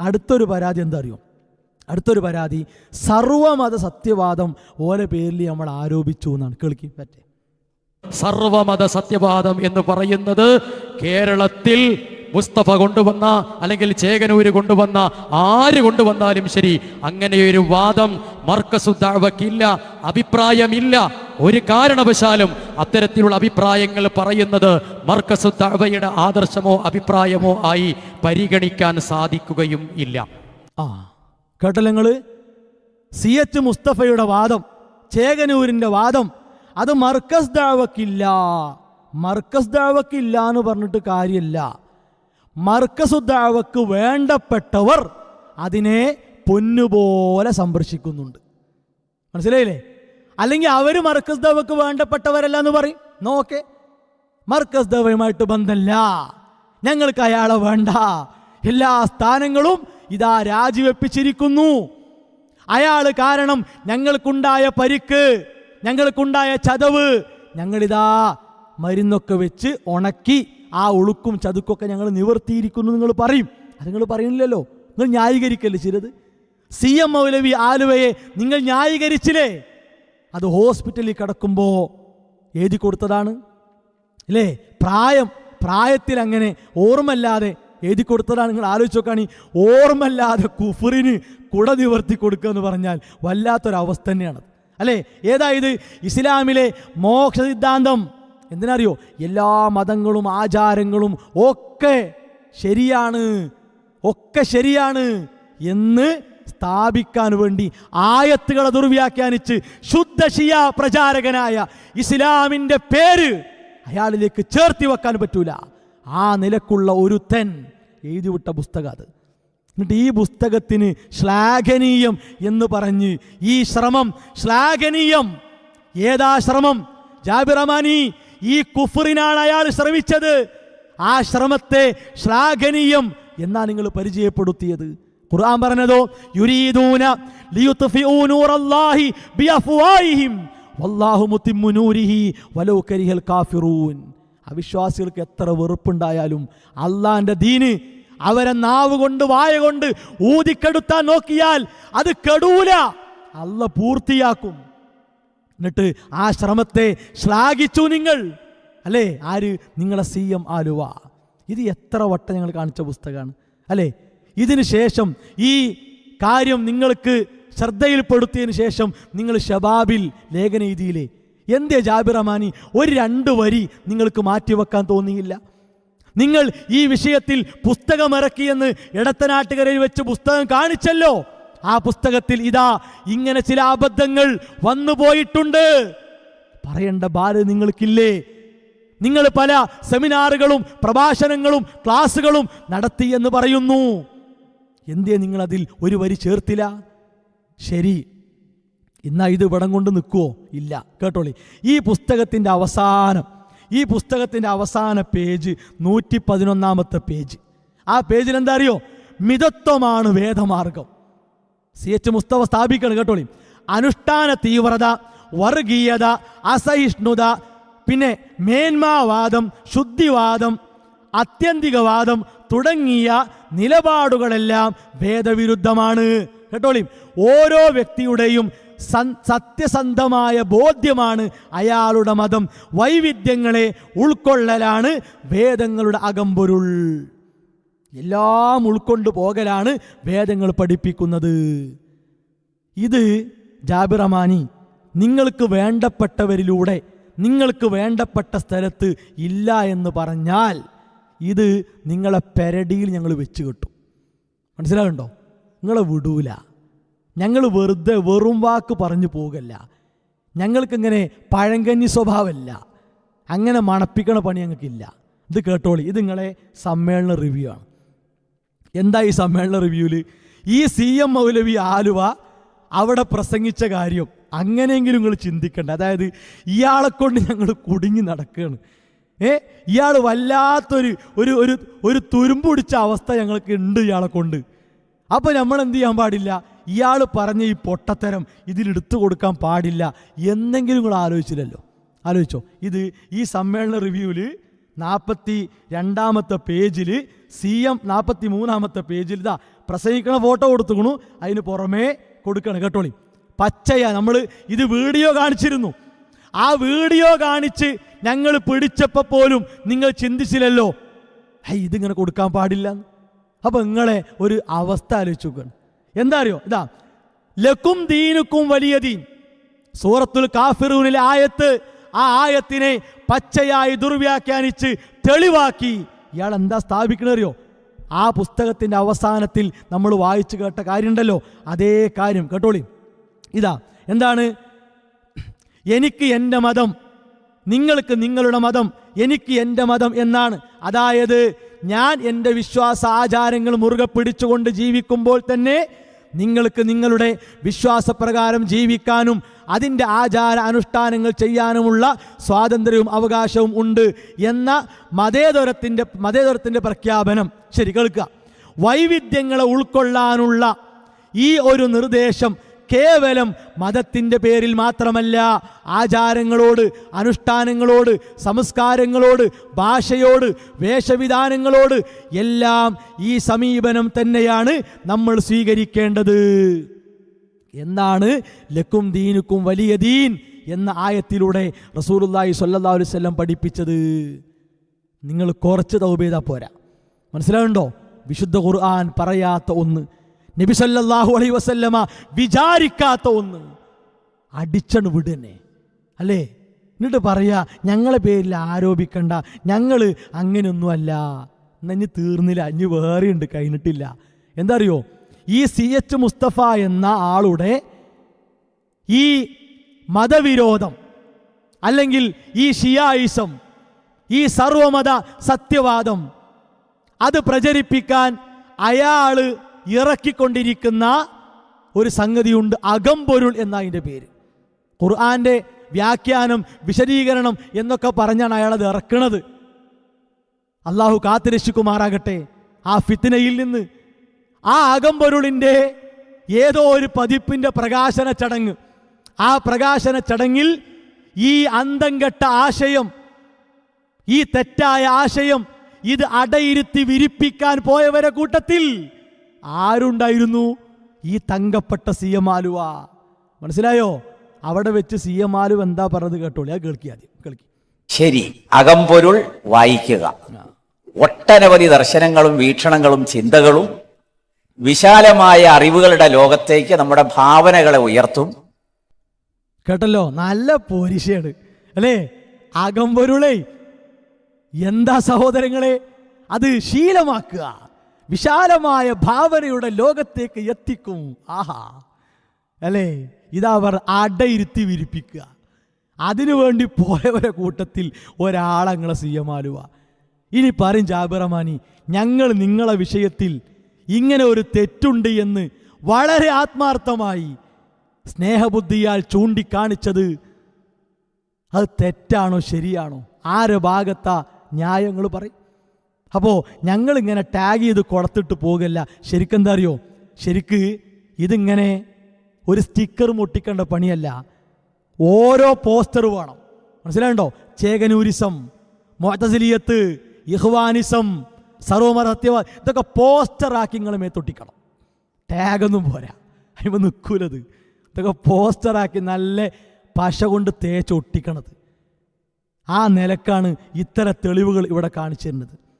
അടുത്തൊരു പരാതി എന്താ അറിയോ അടുത്തൊരു പരാതി. സർവമത സത്യവാദം ഓലെ പേരിൽ നമ്മൾ ആരോപിച്ചു എന്നാണ്. കേൾക്കി പറ്റേ. സർവമത സത്യവാദം എന്ന് പറയുന്നത് കേരളത്തിൽ മുസ്തഫ കൊണ്ടുവന്ന അല്ലെങ്കിൽ ചേകനൂര് കൊണ്ടുവന്ന ആര് കൊണ്ടുവന്നാലും ശരി അങ്ങനെയൊരു വാദം മർക്കസുദ്ധാവക്കില്ല അഭിപ്രായമില്ല. ഒരു കാരണവശാലും അത്തരത്തിലുള്ള അഭിപ്രായങ്ങൾ പറയുന്നത് മർക്കസുദ്ധാവയുടെ ആദർശമോ അഭിപ്രായമോ ആയി പരിഗണിക്കാൻ സാധിക്കുകയും ഇല്ല. ആ കേട്ടല്ലങ്ങൾ സി എച്ച് മുസ്തഫയുടെ വാദം ചേകനൂരിന്റെ വാദം അത് മർക്കസ് ദാവക്കില്ല മർക്കസ് ദാവക്കില്ല എന്ന് പറഞ്ഞിട്ട് കാര്യമില്ല. മർക്കസു ദാവക്ക് വേണ്ടപ്പെട്ടവർ അതിനെ പൊന്നുപോലെ സംരക്ഷിക്കുന്നുണ്ട്. മനസ്സിലായില്ലേ? അല്ലെങ്കിൽ അവർ മർക്കസ് ദവക്ക് വേണ്ടപ്പെട്ടവരല്ല എന്ന് പറയും. നോക്കെ. മർക്കസ് ദവയുമായിട്ട് ബന്ധമില്ല ഞങ്ങൾക്ക് അയാളെ വേണ്ട. എല്ലാ സ്ഥാനങ്ങളും ഇതാ രാജിവെപ്പിച്ചിരിക്കുന്നു. അയാൾ കാരണം ഞങ്ങൾക്കുണ്ടായ പരിക്ക് ഞങ്ങൾക്കുണ്ടായ ചതവ് ഞങ്ങളിതാ മരുന്നൊക്കെ വെച്ച് ഉണക്കി ആ ഉളുക്കും ചതുക്കൊക്കെ ഞങ്ങൾ നിവർത്തിയിരിക്കുന്നു നിങ്ങൾ പറയും. അത് നിങ്ങൾ പറയുന്നില്ലല്ലോ. നിങ്ങൾ ന്യായീകരിക്കല്ലേ ചിലത് സി എം മൗലവി ആലുവയെ നിങ്ങൾ ന്യായീകരിച്ചില്ലേ? അത് ഹോസ്പിറ്റലിൽ കിടക്കുമ്പോൾ എഴുതി കൊടുത്തതാണ്. അല്ലേ പ്രായം പ്രായത്തിൽ അങ്ങനെ ഓർമ്മല്ലാതെ എഴുതി കൊടുത്തതാണ്. നിങ്ങൾ ആലോചിച്ച് നോക്കുകയാണെങ്കിൽ ഓർമ്മല്ലാതെ കുഫറിന് കുട നിവർത്തി കൊടുക്കുക എന്ന് പറഞ്ഞാൽ വല്ലാത്തൊരവസ്ഥ തന്നെയാണ്. അല്ലേ? ഏതായത് ഇസ്ലാമിലെ മോക്ഷ സിദ്ധാന്തം എന്തിനറിയോ? എല്ലാ മതങ്ങളും ആചാരങ്ങളും ഒക്കെ ശരിയാണ്. ഒക്കെ ശരിയാണ് എന്ന് സ്ഥാപിക്കാൻ വേണ്ടി ആയത്തുകളെ ദുർവ്യാഖ്യാനിച്ച് ശുദ്ധ ഷിയ പ്രചാരകനായ ഇസ്ലാമിന്റെ പേര് അയാളിലേക്ക് ചേർത്തി വെക്കാൻ പറ്റൂല. ആ നിലക്കുള്ള ഒരു തൻ എഴുതിവിട്ട പുസ്തകം അത്. എന്നിട്ട് ഈ പുസ്തകത്തിന് ശ്ലാഘനീയം എന്ന് പറഞ്ഞ് ഈ ശ്രമം ശ്ലാഘനീയം. ഏതാ ശ്രമം? ജാബിറമാനി ഈ കുഫറിനാണ് അയാൾ ശ്രമിച്ചത്. ആ ശ്രമത്തെ ശ്ലാഘനീയം എന്നാ നിങ്ങൾ പരിചയപ്പെടുത്തിയത്. ഖുർആൻ പറഞ്ഞതോ? യുരീദൂന ലിയുത്ഫിഊ നൂറല്ലാഹി ബിഅഫ്വാഹിഹിം വല്ലാഹു മുത്തിമ്മു നൂരിഹി വലൗ കരിഹൽ കാഫിറൂൻ. അവിശ്വാസികൾക്ക് എത്ര വെറുപ്പുണ്ടായാലും അള്ളാന്റെ ദീന് അവരെ നാവ് കൊണ്ട് വായ കൊണ്ട് ഊതിക്കെടുത്താൻ നോക്കിയാൽ അത് കെടൂല. അല്ല പൂർത്തിയാക്കും. എന്നിട്ട് ആ ശ്രമത്തെ ശ്ലാഘിച്ചു നിങ്ങൾ. അല്ലേ? ആര്? നിങ്ങളെ സി എം ആലുവ. ഇത് എത്ര വട്ടം ഞങ്ങൾ കാണിച്ച പുസ്തകമാണ്. അല്ലേ? ഇതിന് ശേഷം ഈ കാര്യം നിങ്ങൾക്ക് ശ്രദ്ധയിൽപ്പെടുത്തിയതിന് ശേഷം നിങ്ങൾ ഷബാബിൽ ലേഖന എഴുതിയില്ലേ എന്തേ ജാബിറമാനി ഒരു രണ്ട് വരി നിങ്ങൾക്ക് മാറ്റിവെക്കാൻ തോന്നിയില്ല. നിങ്ങൾ ഈ വിഷയത്തിൽ പുസ്തകം ഇറക്കിയെന്ന് ഇടത്തനാട്ടുകരയിൽ വെച്ച് പുസ്തകം കാണിച്ചല്ലോ. ആ പുസ്തകത്തിൽ ഇതാ ഇങ്ങനെ ചില അബദ്ധങ്ങൾ വന്നു പോയിട്ടുണ്ട് പറയേണ്ട ബാല നിങ്ങൾക്കില്ലേ? നിങ്ങൾ പല സെമിനാറുകളും പ്രഭാഷണങ്ങളും ക്ലാസ്സുകളും നടത്തി എന്ന് പറയുന്നു. എന്തേ നിങ്ങൾ അതിൽ ഒരു വരി ചേർത്തില്ല ശരി ഇന്നാ ഇത് ഇവിടം കൊണ്ട് നിൽക്കുവോ? ഇല്ല. കേട്ടോളി. ഈ പുസ്തകത്തിന്റെ അവസാനം ഈ പുസ്തകത്തിന്റെ അവസാന പേജ് നൂറ്റി പതിനൊന്നാമത്തെ പേജ്. ആ പേജിൽ എന്താ അറിയോ? മിതത്വമാണ് വേദമാർഗം. സി എച്ച് മുസ്തഫ സ്ഥാപിക്കണം കേട്ടോളി. അനുഷ്ഠാന തീവ്രത വർഗീയത അസഹിഷ്ണുത പിന്നെ മേന്മാവാദം ശുദ്ധിവാദം അത്യന്തികവാദം തുടങ്ങിയ നിലപാടുകളെല്ലാം ഭേദവിരുദ്ധമാണ് കേട്ടോളി. ഓരോ വ്യക്തിയുടെയും സത്യസന്ധമായ ബോധ്യമാണ് അയാളുടെ മതം. വൈവിധ്യങ്ങളെ ഉൾക്കൊള്ളലാണ് വേദങ്ങളുടെ അകമ്പൊരുൾ. എല്ലാം ഉൾക്കൊണ്ടു പോകലാണ് വേദങ്ങൾ പഠിപ്പിക്കുന്നത്. ഇത് ജാബിറമാനി നിങ്ങൾക്ക് വേണ്ടപ്പെട്ടവരിലൂടെ നിങ്ങൾക്ക് വേണ്ടപ്പെട്ട സ്ഥലത്ത് ഇല്ല എന്ന് പറഞ്ഞാൽ ഇത് നിങ്ങളെ പെരടിയിൽ ഞങ്ങൾ വെച്ച് കെട്ടും മനസ്സിലാവുണ്ടോ നിങ്ങളെ വിടൂല. ഞങ്ങൾ വെറുതെ വെറും വാക്ക് പറഞ്ഞു പോകല്ല. ഞങ്ങൾക്കിങ്ങനെ പഴങ്കഞ്ഞി സ്വഭാവമല്ല അങ്ങനെ മണപ്പിക്കണ പണി ഞങ്ങൾക്കില്ല. ഇത് കേട്ടോളി ഇത് നിങ്ങളെ സമ്മേളന റിവ്യൂ ആണ്. എന്താ ഈ സമ്മേളന റിവ്യൂവിൽ ഈ സി എം മൗലവി ആലുവ അവിടെ പ്രസംഗിച്ച കാര്യം അങ്ങനെയെങ്കിലും നിങ്ങൾ ചിന്തിക്കണ്ട. അതായത് ഇയാളെ കൊണ്ട് ഞങ്ങൾ കുടുങ്ങി നടക്കുകയാണ്. ഏ? ഇയാൾ വല്ലാത്തൊരു ഒരു ഒരു ഒരു തുരുമ്പ് പിടിച്ച അവസ്ഥ ഞങ്ങൾക്ക് ഉണ്ട് ഇയാളെ കൊണ്ട്. അപ്പോൾ നമ്മൾ എന്ത് ചെയ്യാൻ പാടില്ല? ഇയാൾ പറഞ്ഞ ഈ പൊട്ടത്തരം ഇതിലെടുത്തു കൊടുക്കാൻ പാടില്ല എന്നെങ്കിലും കൂടെ ആലോചിച്ചില്ലല്ലോ. ആലോചിച്ചോ. ഇത് ഈ സമ്മേളന റിവ്യൂവിൽ നാൽപ്പത്തി രണ്ടാമത്തെ പേജിൽ സി എം നാൽപ്പത്തി മൂന്നാമത്തെ പേജിൽ ഇതാ പ്രസംഗിക്കണ ഫോട്ടോ കൊടുത്തുക്കണു. അതിന് പുറമേ കൊടുക്കണം. കേട്ടോളി. പച്ചയാ. നമ്മൾ ഇത് വീഡിയോ കാണിച്ചിരുന്നു. ആ വീഡിയോ കാണിച്ച് ഞങ്ങൾ പിടിച്ചപ്പോൾ പോലും നിങ്ങൾ ചിന്തിച്ചില്ലല്ലോ. ഹൈ ഇതിങ്ങനെ കൊടുക്കാൻ പാടില്ല. അപ്പൊ നിങ്ങളെ ഒരു അവസ്ഥ ആലോചിച്ച് എന്താ അറിയോ? ഇതാ ലക്കും ദീനുക്കും വലിയ ദീൻ. സൂറത്തുൽ കാഫിറൂനിലെ ആയത്ത് ആ ആയത്തിനെ പച്ചയായി ദുർവ്യാഖ്യാനിച്ച് തെളിവാക്കി. ഇയാൾ എന്താ സ്ഥാപിക്കണറിയോ ആ പുസ്തകത്തിന്റെ അവസാനത്തിൽ നമ്മൾ വായിച്ചു കേട്ട കാര്യമുണ്ടല്ലോ. അതേ കാര്യം കേട്ടോളി. ഇതാ എന്താണ്? എനിക്ക് എന്റെ മതം. നിങ്ങൾക്ക് നിങ്ങളുടെ മതം. എനിക്ക് എന്റെ മതം എന്നാണ്. അതായത് ഞാൻ എന്റെ വിശ്വാസ ആചാരങ്ങൾ മുറുകെ പിടിച്ചുകൊണ്ട് ജീവിക്കുമ്പോൾ തന്നെ നിങ്ങൾക്ക് നിങ്ങളുടെ വിശ്വാസപ്രകാരം ജീവിക്കാനും അതിന്റെ ആചാര അനുഷ്ഠാനങ്ങൾ ചെയ്യാനുമുള്ള സ്വാതന്ത്ര്യവും അവകാശവും ഉണ്ട് എന്ന മതേതരത്തിന്റെ മതേതരത്തിന്റെ പ്രഖ്യാപനം. ശരി കേൾക്കുക. വൈവിധ്യങ്ങളെ ഉൾക്കൊള്ളാനുള്ള ഈ ഒരു നിർദ്ദേശം കേവലം മതത്തിന്റെ പേരിൽ മാത്രമല്ല ആചാരങ്ങളോട് അനുഷ്ഠാനങ്ങളോട് സംസ്കാരങ്ങളോട് ഭാഷയോട് വേഷവിധാനങ്ങളോട് എല്ലാം ഈ സമീപനം തന്നെയാണ് നമ്മൾ സ്വീകരിക്കേണ്ടത്. എന്നാണ് ലക്കും ദീനുക്കും വലിയ ദീൻ എന്ന ആയത്തിലൂടെ റസൂലുള്ളാഹി സ്വല്ലല്ലാഹു അലൈഹി വസല്ലം പഠിപ്പിച്ചത്. നിങ്ങൾ കുറച്ച് തൗബ പോരാ. മനസ്സിലാവുണ്ടോ വിശുദ്ധ ഖുർആൻ പറയാത്ത ഒന്ന്. നബി അലൈ വസല്ലമ വിചാരിക്കാത്ത ഒന്ന്. അടിച്ചണ് വിടന്നെ. അല്ലേ? എന്നിട്ട് പറയാ ഞങ്ങളെ പേരിൽ ആരോപിക്കണ്ട. ഞങ്ങൾ അങ്ങനെയൊന്നുമല്ല. എന്നഞ്ഞ് തീർന്നില്ല. ഇനി വേറെ ഉണ്ട് കഴിഞ്ഞിട്ടില്ല. എന്താ അറിയോ ഈ സി എച്ച് മുസ്തഫ എന്ന ആളുടെ ഈ മതവിരോധം അല്ലെങ്കിൽ ഈ ഷിയായിസം ഈ സർവമത സത്യവാദം അത് പ്രചരിപ്പിക്കാൻ അയാൾ ഇറക്കിക്കൊണ്ടിരിക്കുന്ന ഒരു സംഗതിയുണ്ട് അകമ്പൊരുൾ എന്ന അതിന്റെ പേര്. ഖുർആാന്റെ വ്യാഖ്യാനം വിശദീകരണം എന്നൊക്കെ പറഞ്ഞാണ് അയാൾ അത് ഇറക്കണത്. അള്ളാഹു കാത്തിരശിക്കുമാറാകട്ടെ ആ ഫിത്തിനയിൽ നിന്ന് ആ അകമ്പൊരുളിന്റെ ഏതോ ഒരു പതിപ്പിന്റെ പ്രകാശന ചടങ്ങ്. ആ പ്രകാശന ചടങ്ങിൽ ഈ അന്തം കെട്ട ആശയം ഈ തെറ്റായ ആശയം ഇത് അടയിരുത്തി വിരിപ്പിക്കാൻ പോയവരെ കൂട്ടത്തിൽ ആരുണ്ടായിരുന്നു? ഈ തങ്കപ്പെട്ട സി എം ആലുവ മനസ്സിലായോ? അവിടെ വെച്ച് സി എം ആലുവ എന്താ പറഞ്ഞത് കേട്ടോളി. അത് കേൾക്കി ആദ്യം. കേൾക്കി. ശരി അകമ്പൊരുൾ വായിക്കുക. ഒട്ടനവധി ദർശനങ്ങളും വീക്ഷണങ്ങളും ചിന്തകളും വിശാലമായ അറിവുകളുടെ ലോകത്തേക്ക് നമ്മുടെ ഭാവനകളെ ഉയർത്തും. കേട്ടല്ലോ? നല്ല പോരിശയാണ്. അല്ലേ? അകമ്പൊരുളേ എന്താ സഹോദരങ്ങളെ? അത് ശീലമാക്കുക. വിശാലമായ ഭാവനയുടെ ലോകത്തേക്ക് എത്തിക്കും. ആഹാ. അല്ലേ? ഇതവർ അടയിരുത്തി വിരിപ്പിക്കുക. അതിനുവേണ്ടി പോയവരെ കൂട്ടത്തിൽ ഒരാളങ്ങളെ സി എം ആലുവ ഇനി പറയും ജാബിറമാനി ഞങ്ങൾ നിങ്ങളെ വിഷയത്തിൽ ഇങ്ങനെ ഒരു തെറ്റുണ്ട് എന്ന് വളരെ ആത്മാർത്ഥമായി സ്നേഹബുദ്ധിയാൽ ചൂണ്ടിക്കാണിച്ചത് അത് തെറ്റാണോ ശരിയാണോ? ആരെ ഭാഗത്താ ന്യായങ്ങൾ പറയും? അപ്പോൾ ഞങ്ങൾ ഇങ്ങനെ ടാഗ് ചെയ്ത് കൊടുത്തിട്ട് പോകല്ല. ശരിക്കും എന്താ അറിയോ? ശരിക്ക് ഇതിങ്ങനെ ഒരു സ്റ്റിക്കർ മുട്ടിക്കേണ്ട പണിയല്ല. ഓരോ പോസ്റ്റർ വേണം. മനസ്സിലായുണ്ടോ ചേകനൂരിസം മൊത്തസിലിയത്ത് ഇഹ്വാനിസം സർവമർ സത്യവ ഇതൊക്കെ പോസ്റ്ററാക്കി നിങ്ങൾ മേത്തൊട്ടിക്കണം ടാഗൊന്നും പോരാ. അതിപ്പോൾ നിൽക്കൂലത് ഇതൊക്കെ പോസ്റ്ററാക്കി നല്ല പശ കൊണ്ട് തേച്ചൊട്ടിക്കണത് ആ നിലക്കാണ് ഇത്തരം തെളിവുകൾ ഇവിടെ കാണിച്ചു തരുന്നത്.